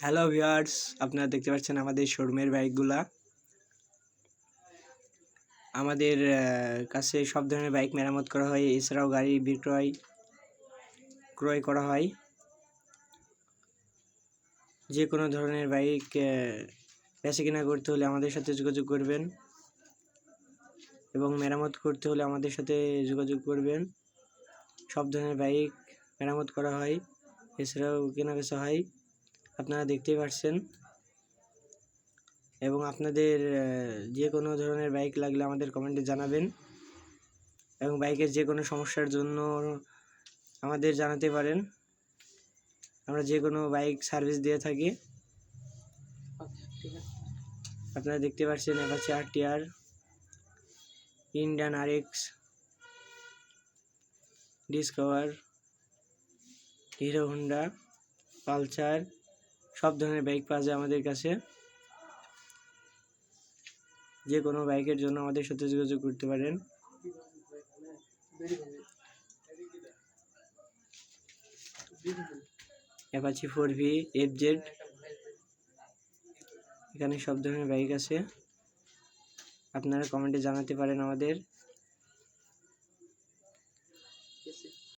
Hello viewers আপনারা দেখতে পাচ্ছেন আমাদের শোরুমের বাইকগুলা আমাদের কাছে সব ধরনের বাইক মেরামত করা হয়। এছাড়াও গাড়ি বিক্রয়, ক্রয় করা হয়। যে কোনো ধরনের বাইক বেচা কিনা করতে হলে আমাদের সাথে যোগাযোগ করবেন এবং মেরামত করতে হলে আমাদের সাথে যোগাযোগ করবেন। সব ধরনের বাইক মেরামত করা হয়। এছাড়াও কেনা বেচা হয়। আপনারা দেখতেই পাচ্ছেন এবং আপনাদের যে কোনো ধরনের বাইক লাগলে আমাদের কমেন্টে জানাবেন। এবং বাইকের যে কোনো সমস্যার জন্য আমাদের জানাতে পারেন। আমরা যে কোনো বাইক সার্ভিস দিয়ে থাকি। আপনারা দেখতে পাচ্ছেন অ্যাপাচি আর টিআর ইন্ডিয়ান আর X Discover Hero Honda Pulsar সব ধরনের বাইক পাওয়া যায় আমাদের কাছে। যে কোনো বাইকের জন্য আমাদের সাথে যোগাযোগ করতে পারেন। Apache four V F Z এখানে সব ধরনের বাইক আছে। আপনারা কমেন্টে জানাতে পারেন আমাদের।